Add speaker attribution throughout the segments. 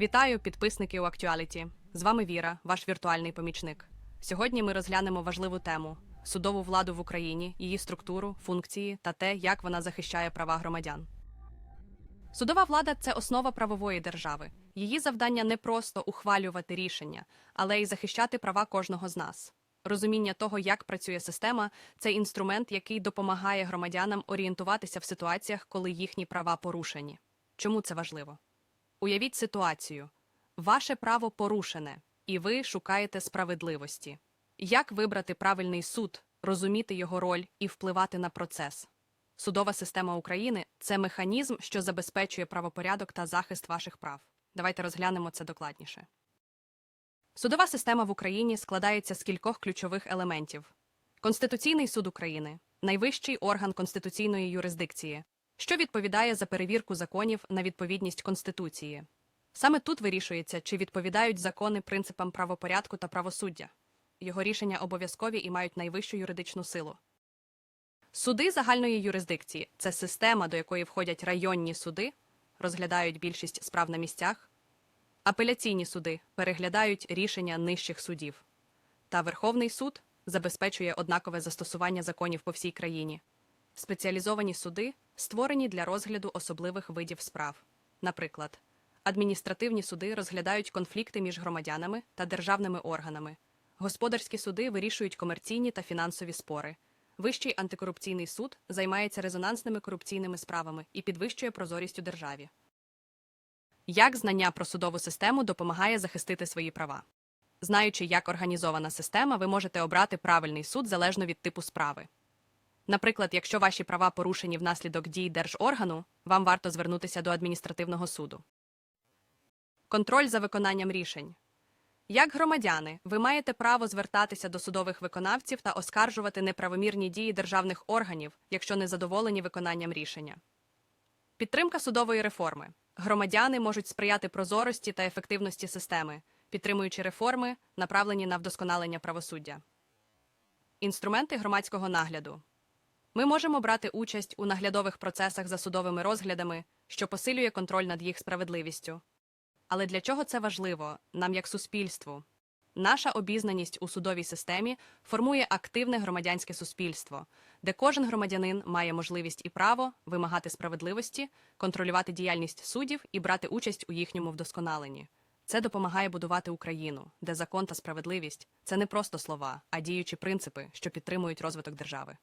Speaker 1: Вітаю, підписники у Актуаліті. З вами Віра, ваш віртуальний помічник. Сьогодні ми розглянемо важливу тему судову владу в Україні, її структуру, функції та те, як вона захищає права громадян. Судова влада це основа правової держави. Її завдання не просто ухвалювати рішення, але й захищати права кожного з нас. Розуміння того, як працює система, це інструмент, який допомагає громадянам орієнтуватися в ситуаціях, коли їхні права порушені. Чому це важливо? Уявіть ситуацію: ваше право порушене, і ви шукаєте справедливості. Як вибрати правильний суд, розуміти його роль і впливати на процес? Судова система України це механізм, що забезпечує правопорядок та захист ваших прав. Давайте розглянемо це докладніше. Судова система в Україні складається з кількох ключових елементів: Конституційний суд України найвищий орган конституційної юрисдикції, що відповідає за перевірку законів на відповідність Конституції. Саме тут вирішується, чи відповідають закони принципам правопорядку та правосуддя. Його рішення обов'язкові і мають найвищу юридичну силу. Суди загальної юрисдикції це система, до якої входять районні суди, розглядають більшість справ на місцях, апеляційні суди переглядають рішення нижчих судів, та Верховний суд забезпечує однакове застосування законів по всій країні. Спеціалізовані суди створені для розгляду особливих видів справ. Наприклад, адміністративні суди розглядають конфлікти між громадянами та державними органами. Господарські суди вирішують комерційні та фінансові спори. Вищий антикорупційний суд займається резонансними корупційними справами і підвищує прозорість у державі. Як знання про судову систему допомагає захистити свої права? Знаючи, як організована система, ви можете обрати правильний суд залежно від типу справи. Наприклад, якщо ваші права порушені внаслідок дій держоргану, вам варто звернутися до адміністративного суду. Контроль за виконанням рішень. Як громадяни, ви маєте право звертатися до судових виконавців та оскаржувати неправомірні дії державних органів, якщо не задоволені виконанням рішення. Підтримка судової реформи. Громадяни можуть сприяти прозорості та ефективності системи, підтримуючи реформи, направлені на вдосконалення правосуддя. Інструменти громадського нагляду. Ми можемо брати участь у наглядових процесах за судовими розглядами, що посилює контроль над їх справедливістю. Але для чого це важливо нам як суспільству? Наша обізнаність у судовій системі формує активне громадянське суспільство, де кожен громадянин має можливість і право вимагати справедливості, контролювати діяльність суддів і брати участь у їхньому вдосконаленні. Це допомагає будувати Україну, де закон та справедливість це не просто слова, а діючі принципи, що підтримують розвиток держави.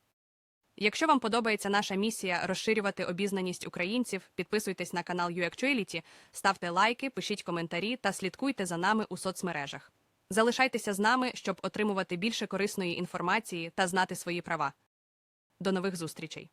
Speaker 1: Якщо вам подобається наша місія розширювати обізнаність українців, підписуйтесь на канал UActuality, ставте лайки, пишіть коментарі та слідкуйте за нами у соцмережах. Залишайтеся з нами, щоб отримувати більше корисної інформації та знати свої права. До нових зустрічей!